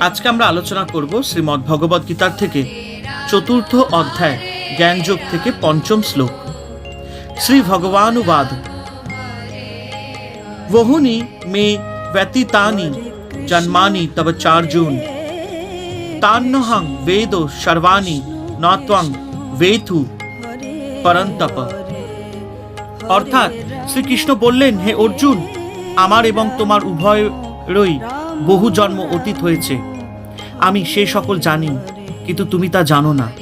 আজকে আমরা আলোচনা করব শ্রীমদ্ ভগবদ গীতার থেকে চতুর্থ অধ্যায়, জ্ঞানযোগ থেকে পঞ্চম শ্লোক। শ্রী ভগবানুবাদ। বহুনি মে ব্যতীতানি, জন্মানি তব চার্জুন। তান্নহং বেদ সর্বাণি, নত্বং বেথু পরন্তপ। অর্থাৎ শ্রীকৃষ্ণ বললেন, হে অর্জুন, আমার এবং তোমার উভয়রই বহু জন্ম অতীত হয়েছে। আমি সে সকল জানি, কিন্তু তুমি তা জানো না।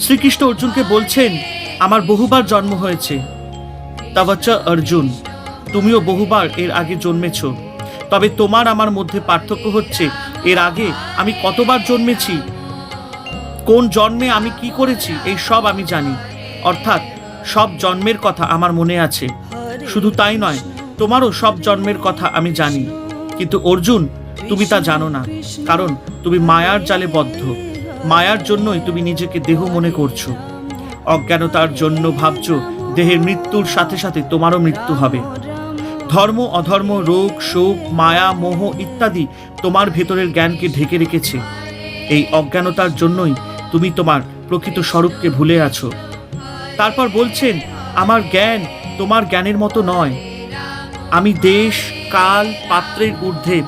শ্রীকৃষ্ণ অর্জুনকে বলছেন, আমার বহুবার জন্ম হয়েছে। তাবচ্চ অর্জুন, তুমিও বহুবার এর আগে জন্মেছ। তবে তোমার আমার মধ্যে পার্থক্য হচ্ছে, এর আগে আমি কতবার জন্মেছি? কোন জন্মে আমি কি করেছি, এই সব আমি জানি। অর্থাৎ, সব জন্মের কথা আমার মনে আছে। শুধু তাই নয়, তোমারও সব জন্মের কথা আমি জানি। কিন্তু অর্জুন তুমি তা জানো না। কারণ তুমি মায়ার জালে বদ্ধ। মায়ার জন্যই তুমি নিজেকে দেহ মনে করছ। অজ্ঞানতার জন্য ভাবছ, দেহের মৃত্যুর সাথে সাথে তোমারও মৃত্যু হবে। ধর্ম, অধর্ম, রোগ, শোক, মায়া, মোহ ইত্যাদি তোমার ভেতরের জ্ঞানকে ঢেকে রেখেছে। এই অজ্ঞানতার জন্যই তুমি তোমার প্রকৃত স্বরূপকে ভুলে আছো। তারপর বলছেন, আমার জ্ঞান তোমার জ্ঞানের মতো নয়। আমি দেশ, কাল, পাত্রের ঊর্ধ্বে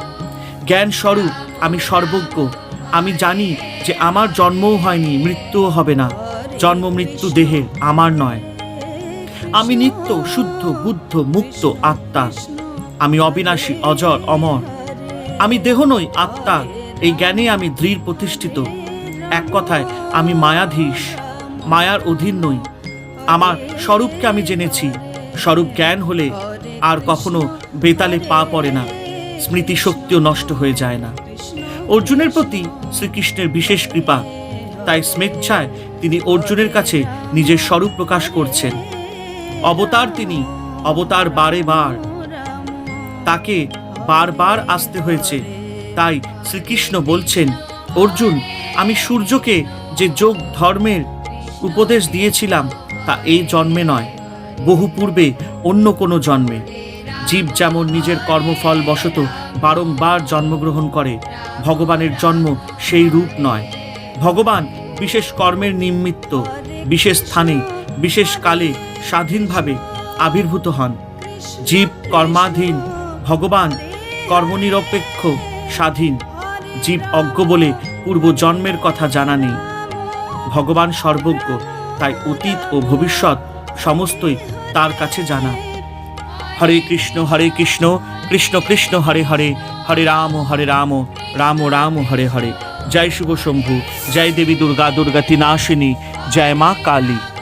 জ্ঞান স্বরূপ, আমি সর্বজ্ঞ। আমি জানি যে আমার জন্মও হয়নি, মৃত্যুও হবে না। জন্ম মৃত্যু দেহের আমার নয়। আমি নিত্য, শুদ্ধ, বুদ্ধ, মুক্ত আত্মা। আমি অবিনাশী, অজর, অমর। আমি দেহ নই, আত্মা। এই জ্ঞানে আমি দৃঢ় প্রতিষ্ঠিত। এক কথায়, আমি মায়াধীশ। মায়ার অধীন নই। আমার স্বরূপকে আমি জেনেছি। স্বরূপ জ্ঞান হলে আর কখনো বেতালে পা পড়ে না। স্মৃতি শক্তিও নষ্ট হয়ে যায় না। অর্জুনের প্রতি শ্রীকৃষ্ণের বিশেষ কৃপা, তাই স্মেচ্ছায় তিনি অর্জুনের কাছে নিজের স্বরূপ প্রকাশ করছেন। অবতার তিনি, অবতার বারে বার। তাকে বারবার আসতে হয়েছে, তাই শ্রীকৃষ্ণ বলছেন, অর্জুন, আমি সূর্যকে যে যোগ ধর্মের উপদেশ দিয়েছিলাম, তা এই জন্মে নয়। বহু পূর্বে অন্য কোনো জন্মে। জীব যেমন নিজের কর্মফল বশত বারংবার জন্মগ্রহণ করে, ভগবানের জন্ম সেই রূপ নয়। ভগবান বিশেষ কর্মের নিমিত্ত, বিশেষ স্থানে, বিশেষ কালে স্বাধীনভাবে আবির্ভূত হন। জীব কর্মাধীন, ভগবান কর্মনিরপেক্ষ, স্বাধীন। জীব অজ্ঞ বলে পূর্ব জন্মের কথা জানা নেই। ভগবান সর্বজ্ঞ, তাই অতীত ও ভবিষ্যৎ সমস্তই তার কাছে জানা। হরে কৃষ্ণ হরে কৃষ্ণ কৃষ্ণ কৃষ্ণ, হরে হরে হরে রাম হরে রাম রাম রাম, হরে হরে। জয় শুভ শম্ভু, জয় দেবী দুর্গা দুর্গা নাশিনী জয় মা কালী।